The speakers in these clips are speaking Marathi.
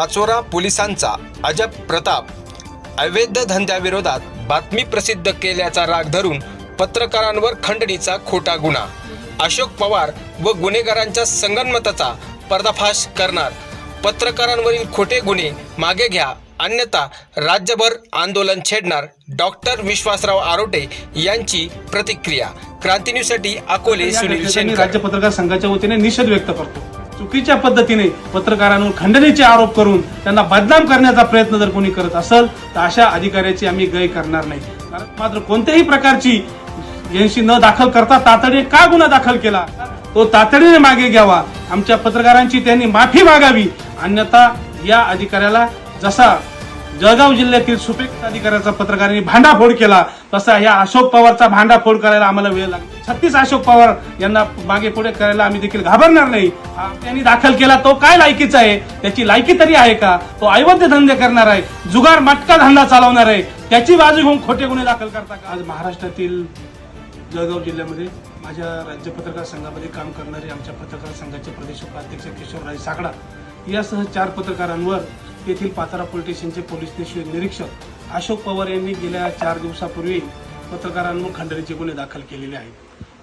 पाचोरा पोलिसांचा अजब प्रताप. अवैध धंद्याविरोधात बातमी प्रसिद्ध केल्याचा राग धरून पत्रकारांवर खंडणीचा खोटा गुन्हा. अशोक पवार व गुन्हेगारांच्या संगनमताचा पर्दाफाश करणार. पत्रकारांवरील खोटे गुन्हे मागे घ्या अन्यथा राज्यभर आंदोलन छेडणार. डॉक्टर विश्वासराव आरोटे यांची प्रतिक्रिया. क्रांती न्यूजसाठी अकोले सुनील राज्य पत्रकार संघाच्या वतीने निषेध व्यक्त करतो. चुकीच्या पद्धतीने पत्रकारांवर खंडणीचे आरोप करून त्यांना बदनाम करण्याचा प्रयत्न जर कोणी करत असेल तर अशा अधिकाऱ्याची आम्ही गय करणार नाही. मात्र कोणत्याही प्रकारची यांशी न दाखल करता तातडीने का गुन्हा दाखल केला? तो तातडीने मागे घ्यावा. आमच्या पत्रकारांची त्यांनी माफी मागावी. अन्यथा या अधिकाऱ्याला जसा जळगाव जिल्ह्यातील सुपेक्ष अधिकाऱ्याचा पत्रकारांनी भांडाफोड केला तसा या अशोक पवारचा भांडाफोड करायला आम्हाला वेळ लागला. छत्तीस अशोक पवार यांना मागे पुढे करायला आम्ही देखील घाबरणार नाही. त्यांनी दाखल केला तो काय लायकीचा आहे? त्याची लायकी तरी आहे का? तो ऐवद्य धंदे करणार आहे जुगार मटका धंदा चालवणार आहे त्याची बाजू घेऊन खोटे गुन्हे दाखल करता का? आज महाराष्ट्रातील जळगाव जिल्ह्यामध्ये माझ्या राज्य पत्रकार संघामध्ये काम करणारे आमच्या पत्रकार संघाचे प्रदेश उपाध्यक्ष किशोरराज साकडा यासह चार पत्रकारांवर येथील पातारा पोलीस स्टेशनचे पोलीस निरीक्षक अशोक पवार यांनी गेल्या चार दिवसापूर्वी पत्रकारांवर खंडणीचे गुन्हे दाखल केलेले आहेत.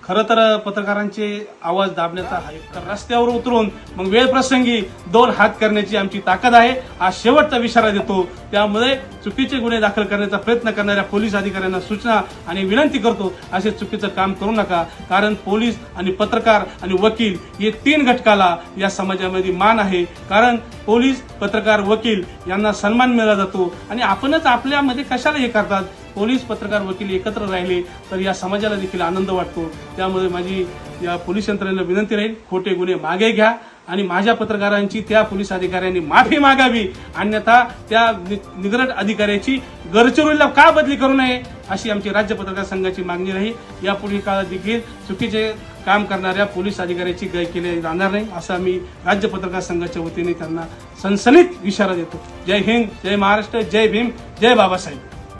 खरं तर पत्रकारांचे आवाज दाबण्याचा हा एक तर रस्त्यावर उतरून मग वेळ प्रसंगी दोन हात करण्याची आमची ताकद आहे. हा शेवटचा इशारा देतो. त्यामुळे चुकीचे गुन्हे दाखल करण्याचा प्रयत्न करणाऱ्या पोलीस अधिकाऱ्यांना सूचना आणि विनंती करतो. असे चुकीचं काम करू नका. कारण पोलीस आणि पत्रकार आणि वकील हे तीन घटकाला या समाजामध्ये मान आहे. कारण पोलीस पत्रकार वकील यांना सन्मान मिळाला जातो. आणि आपणच आपल्यामध्ये कशाला हे करतात? पोलीस पत्रकार वकील एकत्र राहिले तर या समाजाला देखील आनंद वाटतो. त्यामुळे माझी या पोलीस यंत्रणेला विनंती राहील खोटे गुन्हे मागे घ्या आणि माझ्या पत्रकारांची त्या पोलीस अधिकाऱ्यांनी माफी मागावी. अन्यथा त्या नि- निगरट अधिकाऱ्याची गडचिरोलीला का बदली करू नये अशी आमची राज्य पत्रकार संघाची मागणी राहील. यापुढील काळात देखील चुकीचे काम करणाऱ्या पोलीस अधिकाऱ्याची गय केली जाणार नाही असं आम्ही राज्य पत्रकार संघाच्या वतीने त्यांना सनसनीत इशारा देतो. जय हिंद जय महाराष्ट्र जय भीम जय बाबासाहेब.